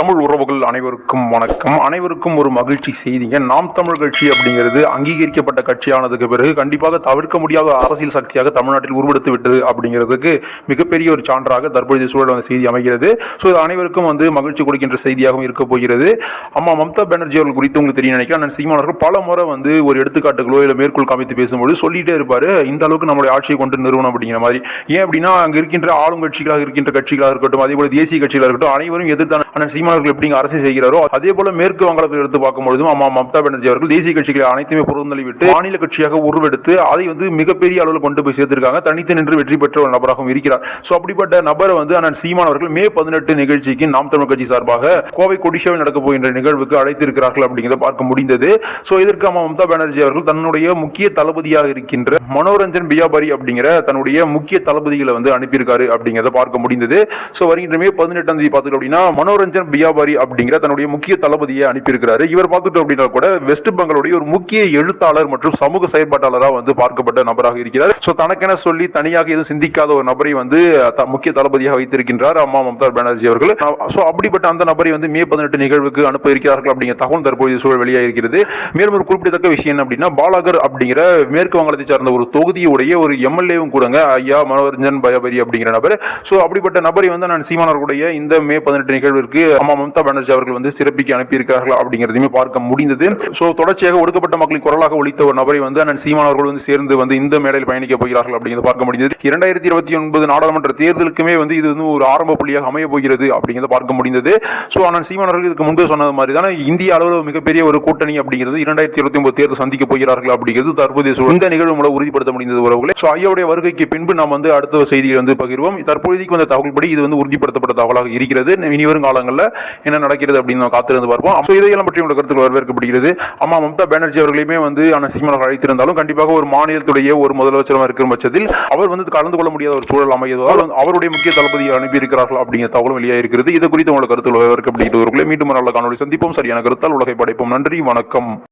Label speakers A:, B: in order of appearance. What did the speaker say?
A: தமிழ் உறவுகள் அனைவருக்கும் வணக்கம். அனைவருக்கும் ஒரு மகிழ்ச்சி செய்திங்க. நாம் தமிழ் கட்சி அப்படிங்கிறது அங்கீகரிக்கப்பட்ட கட்சியானதுக்கு பிறகு கண்டிப்பாக தவிர்க்க முடியாத அரசியல் சக்தியாக தமிழ்நாட்டில் உருவெடுத்து விட்டது அப்படிங்கிறதுக்கு மிகப்பெரிய ஒரு சான்றாக தற்பொழுது சூழல் அந்த செய்தி அமைகிறது. ஸோ இது அனைவருக்கும் வந்து மகிழ்ச்சி கொடுக்கின்ற செய்தியாகவும் இருக்க போகிறது. அம்மா மம்தா பானர்ஜி அவர்கள் குறித்து உங்களுக்கு தெரியும் நினைக்கிறேன். அண்ணன் சீமான் பல முறை வந்து ஒரு எடுத்துக்காட்டுகளோ இல்லை மேற்கோள் காமித்து பேசும்போது சொல்லிட்டே இருப்பார். இந்த அளவுக்கு நம்மளுடைய ஆட்சியை கொண்டு நிறுவனம் அப்படிங்கிற மாதிரி. ஏன் அப்படின்னா அங்கே இருக்கின்ற ஆளும் கட்சிகளாக இருக்கின்ற கட்சிகளாக இருக்கட்டும் அதே போல தேசிய கட்சிகளாக இருக்கட்டும் அனைவரும் எதிர்த்தான அண்ணன் சீமானவர்கள் எப்படி அரசு செய்கிறாரோ அதே போல மேற்கு வங்காளத்தில் எடுத்து பார்க்கும்பொழுதும் அம்மா மம்தா பானர்ஜி அவர்கள் தேசிய கட்சிகளை அனைத்துமே புறந்தள்ளி விட்டு மாநில கட்சியாக உருவெடுத்து அதை வந்து மிகப்பெரிய அளவில் கொண்டு போய் சேர்த்திருக்காங்க. தனித்து நின்று வெற்றி பெற்ற ஒரு நபராகவும் இருக்கிறார். சோ அப்படிப்பட்ட நபரை வந்து அண்ணன் சீமான் அவர்கள் மே பதினெட்டு நிகழ்ச்சிக்கு நாம் தமிழ் கட்சி சார்பாக கோவை கொடிஷாவில் நடக்க போகின்ற நிகழ்வுக்கு அழைத்திருக்கிறார்கள் அப்படிங்கிறத பார்க்க முடிந்தது. சோ இதற்கு அம்மா மம்தா பானர்ஜி அவர்கள் தன்னுடைய முக்கிய தளபதியாக இருக்கின்ற மனோரஞ்சன் பியாபாரி அப்படிங்கிற தன்னுடைய முக்கிய தளபதிகளை வந்து அனுப்பியிருக்காரு அப்படிங்கிறத பார்க்க முடிந்தது. சோ வருகின்ற மே பதினெட்டாம் தேதி பார்த்துட்டு அப்படின்னா மனோரஞ்சன் பியாபாரி அப்படிங்கிற தன்னுடைய முக்கிய தளபதியை அனுப்பியிருக்கிறாரு. இவர் பார்த்துட்டு அப்படின்னா கூட வெஸ்ட் பெங்காலுடைய ஒரு முக்கிய எழுத்தாளர் மற்றும் சமூக செயற்பாட்டாளராக வந்து பார்க்கப்பட்ட நபராக இருக்கிறார். ஸோ தனக்கென சொல்லி தனியாக எதுவும் சிந்திக்காத ஒரு நபரை வந்து முக்கிய தளபதியாக வைத்திருக்கின்றார் அம்மா மம்தா பானர்ஜி அவர்கள். ஸோ அப்படிப்பட்ட அந்த நபரை வந்து மே பதினெட்டு நிகழ்வுக்கு அனுப்ப இருக்கிறார்கள் அப்படிங்கிற தகவல் தற்போது சூழல் வெளியாக இருக்கிறது மேலும் ஒரு குறிப்பிடத்தக்க விஷயம் என்ன அப்படின்னா பாலாகர் அப்படிங்கிற மேற்கு வங்காளத்தை சார்ந்த ஒரு தொகுதியுடைய ஒரு எம்எல்ஏவும் கூடங்க ஐயா மனோரஞ்சன் பயபரி அப்படிங்கிற நபர். சோ அப்படிப்பட்ட நபரை வந்து நான் சீமானவர்களுடைய இந்த மே பதினெட்டு அவர்களுக்கு அம்மா மம்தா பானர்ஜி அவர்கள் வந்து சிறப்பிக்க அனுப்பியிருக்கிறார்கள் அப்படிங்கிறதையுமே பார்க்க முடிந்தது. ஸோ தொடர்ச்சியாக ஒடுக்கப்பட்ட மக்களின் குரலாக ஒழித்த ஒரு நபரை வந்து அண்ணன் சீமான் அவர்கள் வந்து சேர்ந்து வந்து இந்த மேடையில் பயணிக்க போகிறார்கள் அப்படிங்கிறத பார்க்க முடிந்தது. இரண்டாயிரத்தி இருபத்தி ஒன்பது நாடாளுமன்ற தேர்தலுக்குமே வந்து இது வந்து ஒரு ஆரம்ப புள்ளியாக அமைய போகிறது அப்படிங்கிறத பார்க்க முடிந்தது. சோ அண்ணன் சீமான் அவர்கள் இதுக்கு முன்பே சொன்னது மாதிரி தானே இந்திய அளவில் மிகப்பெரிய ஒரு கூட்டணி அப்படிங்கிறது இரண்டாயிரத்தி இருபத்தி ஒன்பது தேர்தல் சந்திக்க போகிறார்கள் அப்படிங்கிறது தற்போதைய இந்த நிகழ்வு மூலம் உறுதிப்படுத்த முடிந்தது உறவுகளை. சோ ஐயாவுடைய வருகைக்கு பின்பு நாம் வந்து அடுத்த செய்தியை வந்து பகிர்வோம். தற்போதைக்கு வந்த தகவல்படி இது வந்து உறுதிப்படுத்தப்பட்ட தகவலாக இருக்கிறது. இனிவரும் கால காலங்களில் என்ன நடக்கிறது அப்படின்னு நம்ம காத்திருந்து பார்ப்போம். ஸோ இதையெல்லாம் பற்றி உங்களோட கருத்துக்கள் வரவேற்கப்படுகிறது. அம்மா மம்தா பானர்ஜி அவர்களையுமே வந்து ஆனால் சினிமாவில் அழைத்திருந்தாலும் கண்டிப்பாக ஒரு மாநிலத்துடைய ஒரு முதலமைச்சராக இருக்கிற பட்சத்தில் அவர் வந்து கலந்து கொள்ள முடியாத ஒரு சூழல் அமையதால் அவருடைய முக்கிய தளபதியை அனுப்பியிருக்கிறார்கள் அப்படிங்கிற தகவலும் வெளியாக இருக்கிறது இது குறித்து உங்களோட கருத்துக்கள் வரவேற்கப்படுகிறது. மீண்டும் நல்ல காணொலி சந்திப்போம். சரியான கருத்தால் உலகை படைப்போம். நன்றி. வணக்கம்.